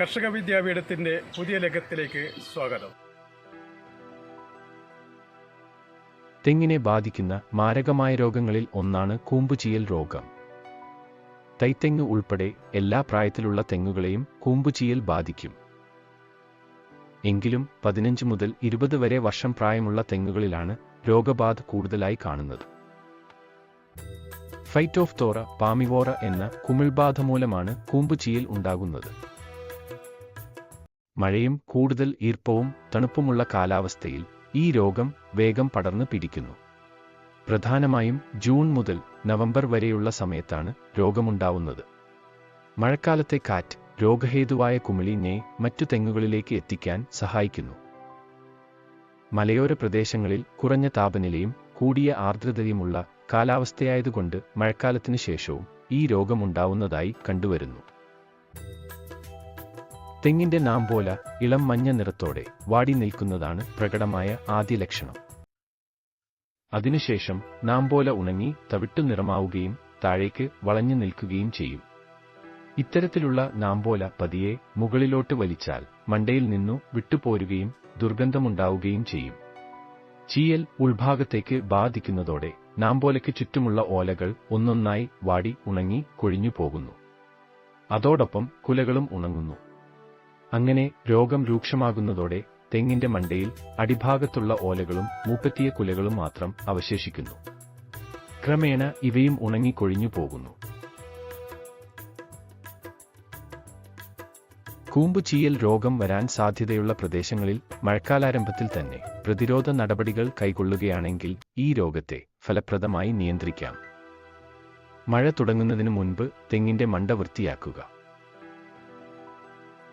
കർഷക വിദ്യാപീഠത്തിന്റെ പുതിയ ലക്കത്തിലേക്ക് സ്വാഗതം. തെങ്ങിനെ ബാധിക്കുന്ന മാരകമായ രോഗങ്ങളിൽ ഒന്നാണ് കൂമ്പുചീയൽ രോഗം. തൈത്തെങ്ങ് ഉൾപ്പെടെ എല്ലാ പ്രായത്തിലുള്ള തെങ്ങുകളെയും കൂമ്പുചീയൽ ബാധിക്കും. എങ്കിലും പതിനഞ്ച് മുതൽ ഇരുപത് വരെ വർഷം പ്രായമുള്ള തെങ്ങുകളിലാണ് രോഗബാധ കൂടുതലായി കാണുന്നത്. ഫൈറ്റോഫ്തോറ പാമിവോറ എന്ന കുമിൾബാധ മൂലമാണ് കൂമ്പുചീയൽ ഉണ്ടാകുന്നത്. മഴയും കൂടുതൽ ഈർപ്പവും തണുപ്പുമുള്ള കാലാവസ്ഥയിൽ ഈ രോഗം വേഗം പടർന്നു പിടിക്കുന്നു. പ്രധാനമായും ജൂൺ മുതൽ നവംബർ വരെയുള്ള സമയത്താണ് രോഗമുണ്ടാവുന്നത്. മഴക്കാലത്തെ കാറ്റ് രോഗഹേതുവായ കുമിളിനെ മറ്റു തെങ്ങുകളിലേക്ക് എത്തിക്കാൻ സഹായിക്കുന്നു. മലയോര പ്രദേശങ്ങളിൽ കുറഞ്ഞ താപനിലയും കൂടിയ ആർദ്രതയുമുള്ള കാലാവസ്ഥയായതുകൊണ്ട് മഴക്കാലത്തിനു ശേഷവും ഈ രോഗമുണ്ടാവുന്നതായി കണ്ടുവരുന്നു. തെങ്ങിന്റെ നാമ്പോല ഇളം മഞ്ഞ നിറത്തോടെ വാടി നിൽക്കുന്നതാണ് പ്രകടമായ ആദ്യ ലക്ഷണം. അതിനുശേഷം നാമ്പോല ഉണങ്ങി തവിട്ടു നിറമാവുകയും താഴേക്ക് വളഞ്ഞു നിൽക്കുകയും ചെയ്യും. ഇത്തരത്തിലുള്ള നാമ്പോല പതിയെ മുകളിലോട്ട് വലിച്ചാൽ മണ്ടയിൽ നിന്നു വിട്ടുപോരുകയും ദുർഗന്ധമുണ്ടാവുകയും ചെയ്യും. ചീയൽ ഉൾഭാഗത്തേക്ക് ബാധിക്കുന്നതോടെ നാമ്പോലയ്ക്ക് ചുറ്റുമുള്ള ഓലകൾ ഒന്നൊന്നായി വാടി ഉണങ്ങി കൊഴിഞ്ഞു പോകുന്നു അതോടൊപ്പം കുലകളും ഉണങ്ങുന്നു. അങ്ങനെ രോഗം രൂക്ഷമാകുന്നതോടെ തെങ്ങിന്റെ മണ്ടയിൽ അടിഭാഗത്തുള്ള ഓലകളും മൂപ്പത്തിയ കുലകളും മാത്രം അവശേഷിക്കുന്നു. ക്രമേണ ഇവയും ഉണങ്ങിക്കൊഴിഞ്ഞു പോകുന്നു. കൂമ്പുചീയൽ രോഗം വരാൻ സാധ്യതയുള്ള പ്രദേശങ്ങളിൽ മഴക്കാലാരംഭത്തിൽ തന്നെ പ്രതിരോധ നടപടികൾ കൈക്കൊള്ളുകയാണെങ്കിൽ ഈ രോഗത്തെ ഫലപ്രദമായി നിയന്ത്രിക്കാം. മഴ തുടങ്ങുന്നതിന് മുൻപ് തെങ്ങിന്റെ മണ്ട വൃത്തിയാക്കുക.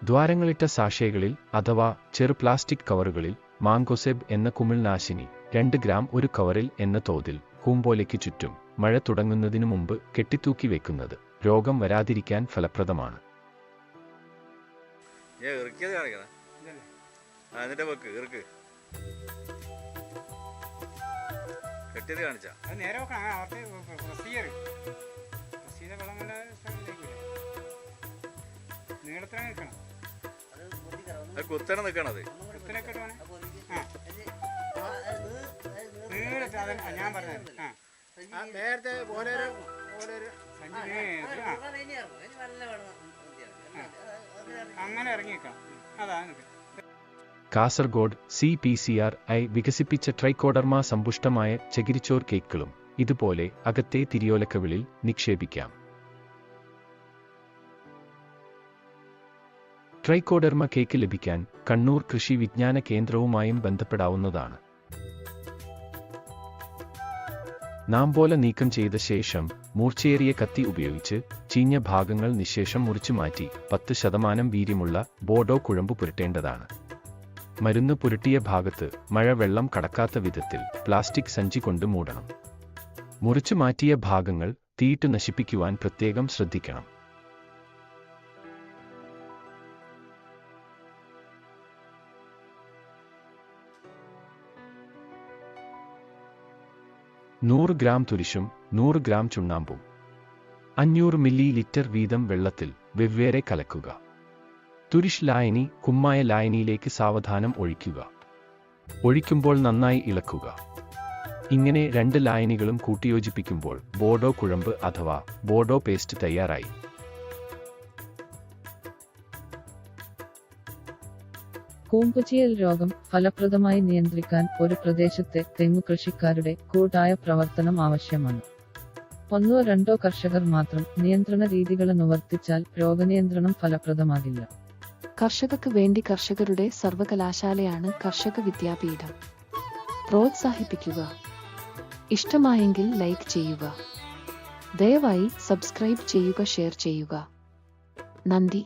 ദ്വാരങ്ങളിട്ട സാഷേകളിൽ അഥവാ ചെറു പ്ലാസ്റ്റിക് കവറുകളിൽ മാങ്കോസെബ് എന്ന കുമിൾനാശിനി രണ്ട് ഗ്രാം ഒരു കവറിൽ എന്ന തോതിൽ കൂമ്പോലയ്ക്ക് ചുറ്റും മഴ തുടങ്ങുന്നതിനു മുമ്പ് കെട്ടിത്തൂക്കി വെക്കുന്നത് രോഗം വരാതിരിക്കാൻ ഫലപ്രദമാണ്. നീളത്തിലാണ് നിൽക്കണം കുത്തനെ നിൽക്കണത് ഞാൻ പറഞ്ഞത്. നേരത്തെ പോലെ നീളത്തിൽ ആ. അങ്ങനെ Kasaragod C P C R I വികസിപ്പിച്ച ട്രൈക്കോഡർമ സമ്പുഷ്ടമായ ചകിരിച്ചോർ കേക്കുകളും. ഇതുപോലെ അകത്തെ തിരിയോലക്കവിളിൽ നിക്ഷേപിക്കാം. ട്രൈക്കോഡർമ കേക്ക് ലഭിക്കാൻ കണ്ണൂർ കൃഷി വിജ്ഞാന കേന്ദ്രവുമായും ബന്ധപ്പെടാവുന്നതാണ്. നാം പോലെ നീക്കം ചെയ്ത ശേഷം മൂർച്ചയേറിയ കത്തി ഉപയോഗിച്ച് ചീഞ്ഞ ഭാഗങ്ങൾ നിശേഷം മുറിച്ചു മാറ്റി പത്ത് ശതമാനം വീര്യമുള്ള ബോഡോ കുഴമ്പ് പുരട്ടേണ്ടതാണ്. മരുന്ന് പുരട്ടിയ ഭാഗത്ത് മഴ വെള്ളം കടക്കാത്ത വിധത്തിൽ പ്ലാസ്റ്റിക് സഞ്ചി കൊണ്ട് മൂടണം. മുറിച്ചു മാറ്റിയ ഭാഗങ്ങൾ തീയിട്ട് നശിപ്പിക്കുവാൻ പ്രത്യേകം ശ്രദ്ധിക്കണം. നൂറ് ഗ്രാം തുരിശും നൂറ് ഗ്രാം ചുണ്ണാമ്പും. അഞ്ഞൂറ് മില്ലി ലിറ്റർ വീതം വെള്ളത്തിൽ വെവ്വേറെ കലക്കുക. തുരിശ് ലായനി കുമ്മായ ലായനിയിലേക്ക് സാവധാനം ഒഴിക്കുക. ഒഴിക്കുമ്പോൾ നന്നായി ഇളക്കുക. ഇങ്ങനെ രണ്ട് ലായനികളും കൂട്ടിയോജിപ്പിക്കുമ്പോൾ ബോഡോ കുഴമ്പ് അഥവാ ബോഡോ പേസ്റ്റ് തയ്യാറായി. കൂമ്പുചീയൽ രോഗം ഫലപ്രദമായി നിയന്ത്രിക്കാൻ ഒരു പ്രദേശത്തെ തെങ്ങു കൃഷിക്കാരുടെ കൂട്ടായ പ്രവർത്തനം ആവശ്യമാണ്. ഒന്നോ രണ്ടോ കർഷകർ മാത്രം നിയന്ത്രണ രീതികൾ നിവർത്തിച്ചാൽ രോഗനിയന്ത്രണം ഫലപ്രദമാകില്ല. കർഷകർക്ക് വേണ്ടി കർഷകരുടെ സർവകലാശാലയാണ് കർഷക വിദ്യാപീഠം. പ്രോത്സാഹിപ്പിക്കുക. ഇഷ്ടമായെങ്കിൽ ലൈക്ക് ചെയ്യുക. ദയവായി സബ്സ്ക്രൈബ് ചെയ്യുക ഷെയർ ചെയ്യുക. നന്ദി.